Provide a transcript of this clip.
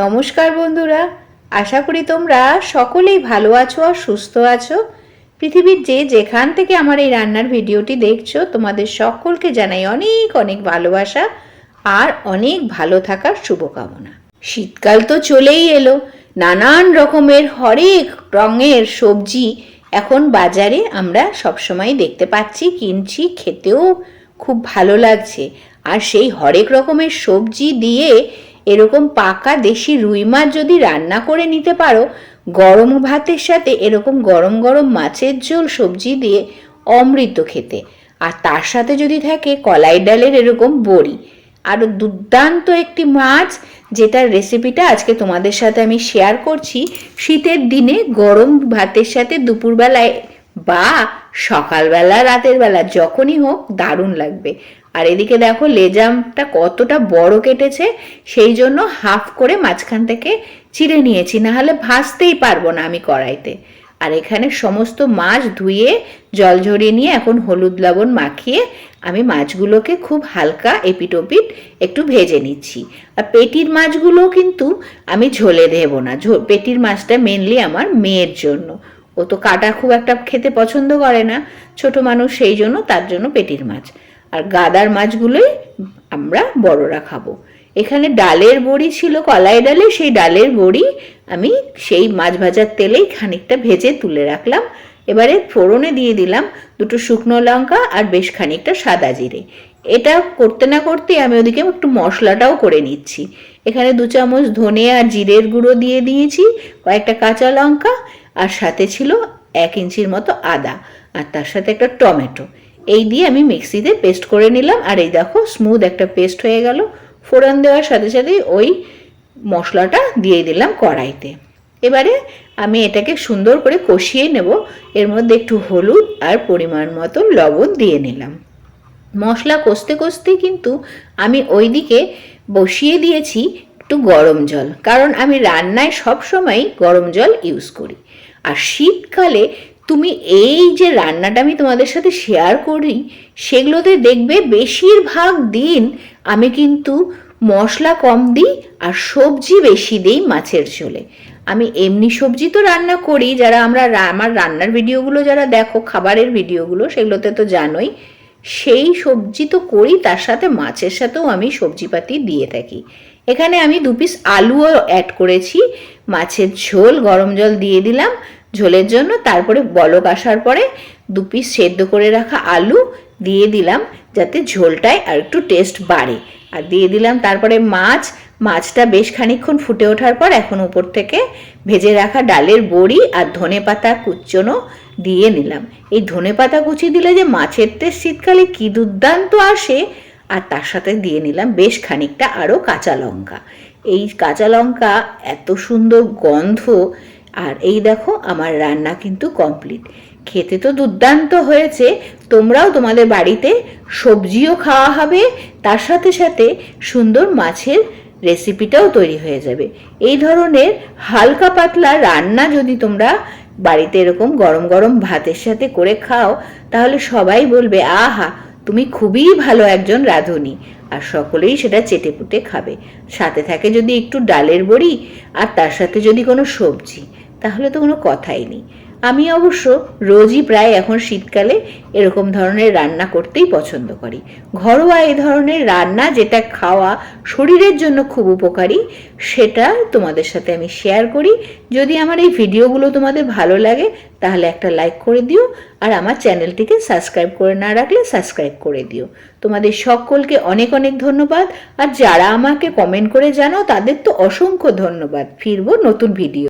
নমস্কার বন্ধুরা, আশা করি তোমরা সকলেই ভালো আছো আর সুস্থ আছো। পৃথিবীর যে যেখান থেকে আমার এই রান্নার ভিডিওটি দেখছ, তোমাদের সকলকে জানাই অনেক অনেক ভালোবাসা আর অনেক ভালো থাকার শুভকামনা। শীতকাল তো চলেই এলো, নানান রকমের হরেক রঙের সবজি এখন বাজারে আমরা সবসময় দেখতে পাচ্ছি, কিনছি, খেতেও খুব ভালো লাগছে। আর সেই হরেক রকমের সবজি দিয়ে এরকম পাকা দেশি রুই মাছ যদি রান্না করে নিতে পারো, গরম ভাতের সাথে এরকম গরম গরম মাছের ঝোল সবজি দিয়ে অমৃত খেতে। আর তার সাথে যদি থাকে কলাই ডালের এরকম বড়ি। আরও দুর্দান্ত একটি মাছ, যেটার রেসিপিটা আজকে তোমাদের সাথে আমি শেয়ার করছি। শীতের দিনে গরম ভাতের সাথে দুপুরবেলায় বা সকালবেলা রাতের বেলা যখনই হোক দারুণ লাগবে। আর এদিকে দেখো লেজামটা কতটা বড় কেটেছে, সেই জন্য হাফ করে মাঝখান থেকে চিড়ে নিয়েছি না হলে ভাজতেই পারব না আমি কড়াইতে। আর এখানে সমস্ত মাছ ধুয়ে, জল ঝরিয়ে নিয়ে এখন হলুদ লবণ মাখিয়ে আমি মাছগুলোকে খুব হালকা এপিটোপিট একটু ভেজে নিচ্ছি। আর পেটির মাছগুলো কিন্তু আমি ঝোলে দেবো না পেটির মাছটা মেনলি আমার মেয়ের জন্য। ও তো কাটা খুব একটা খেতে পছন্দ করে না, ছোট মানুষ সেই জন্য তার জন্য পেটির মাছ। আর গাদার মাছগুলোই আমরা বড়রা খাব। এখানে ডালের বড়ি ছিল, কলাই ডালে, সেই ডালের বড়ি আমি সেই মাছ ভাজার তেলেই খানিকটা ভেজে তুলে রাখলাম। এবারে ফোড়নে দিয়ে দিলাম দুটো শুকনো লঙ্কা আর বেশ খানিকটা সাদা জিরে। এটা করতে না করতে আমি ওদিকে একটু মশলাটাও করে নিচ্ছি। এখানে দু চামচ ধনে আর জিরের গুঁড়ো দিয়ে দিয়েছি, কয়েকটা কাঁচা লঙ্কা আর সাথে ছিল এক ইঞ্চির মতো আদা আর তার সাথে একটা টমেটো। এই দিয়ে আমি মিক্সিতে পেস্ট করে নিলাম। আর এই দেখো স্মুথ একটা পেস্ট হয়ে গেল। ফোড়ন দেওয়ার সাথে সাথেই ওই মশলাটা দিয়ে দিলাম কড়াইতে। এবারে আমি এটাকে সুন্দর করে কষিয়ে নেব। এর মধ্যে একটু হলুদ আর পরিমাণ মতো লবণ দিয়ে নিলাম। মশলা কষতে কষতে কিন্তু আমি ওইদিকে বসিয়ে দিয়েছি একটু গরম জল। কারণ আমি রান্নায় সব সময় গরম জল ইউজ করি। আর শীতকালে তুমি এই যে রান্নাটা আমি তোমাদের সাথে শেয়ার করি, সেগুলোতে দেখবে বেশিরভাগ দিন আমি কিন্তু মশলা কম দিই আর সবজি বেশি দিই মাছের ঝোলে। আমি এমনি সবজি তো রান্না করি, যারা আমরা আমার রান্নার ভিডিওগুলো যারা দেখো, খাবারের ভিডিওগুলো, সেগুলোতে তো জানোই, সেই সবজি তো করি, তার সাথে মাছের সাথেও আমি সবজিপাতি দিয়ে থাকি। এখানে আমি দু পিস আলুও অ্যাড করেছি, মাছের ঝোল, গরম জল দিয়ে দিলাম ঝোলের জন্য তারপরে বলক আসার পরে দু পিস সেদ্ধ করে রাখা আলু দিয়ে দিলাম যাতে ঝোলটায় আর একটু টেস্ট বাড়ে। আর দিয়ে দিলাম তারপরে মাছ। মাছটা বেশ খানিকক্ষণ ফুটে ওঠার পর এখন উপর থেকে ভেজে রাখা ডালের বড়ি আর ধনে পাতা কুচনো দিয়ে নিলাম। এই ধনে পাতা কুচি দিলে যে মাছের টেস্ট শীতকালে কি দুর্দান্ত আসে। আর তার সাথে দিয়ে নিলাম বেশ খানিকটা আরও কাঁচা লঙ্কা। এই কাঁচা লঙ্কা এত সুন্দর গন্ধ আর এই দেখো, আমার রান্না কিন্তু কমপ্লিট খেতে তো দুর্দান্ত হয়েছে, তোমরাও তোমাদের বাড়িতে সবজিও খাওয়া হবে, তার সাথে সাথে সুন্দর মাছের রেসিপিটাও তৈরি হয়ে যাবে। এই ধরনের হালকা পাতলা রান্না যদি তোমরা বাড়িতে এরকম গরম গরম ভাতের সাথে করে খাও, তাহলে সবাই বলবে, আহা, তুমি খুবই ভালো একজন রাঁধুনি। আর সকলেই সেটা চেটেপুটে খাবে। সাথে থাকে যদি একটু ডালের বড়ি, আর তার সাথে যদি কোনো সবজি। তাহলে তো কোনো কথাই নেই। আমি অবশ্য রোজই প্রায় এখন শীতকালে এরকম ধরনের রান্না করতেই পছন্দ করি। ঘরোয়া এই ধরনের রান্না যেটা খাওয়া শরীরের জন্য খুব উপকারী, সেটা তোমাদের সাথে আমি শেয়ার করি। যদি আমার এই ভিডিওগুলো তোমাদের ভালো লাগে, তাহলে একটা লাইক করে দিও আর আমার চ্যানেলটিকে সাবস্ক্রাইব করে না রাখলে সাবস্ক্রাইব করে দিও। তোমাদের সকলকে অনেক অনেক ধন্যবাদ। আর যারা আমাকে কমেন্ট করে জানাও, তাদের তো অসংখ্য ধন্যবাদ। ফিরবো নতুন ভিডিও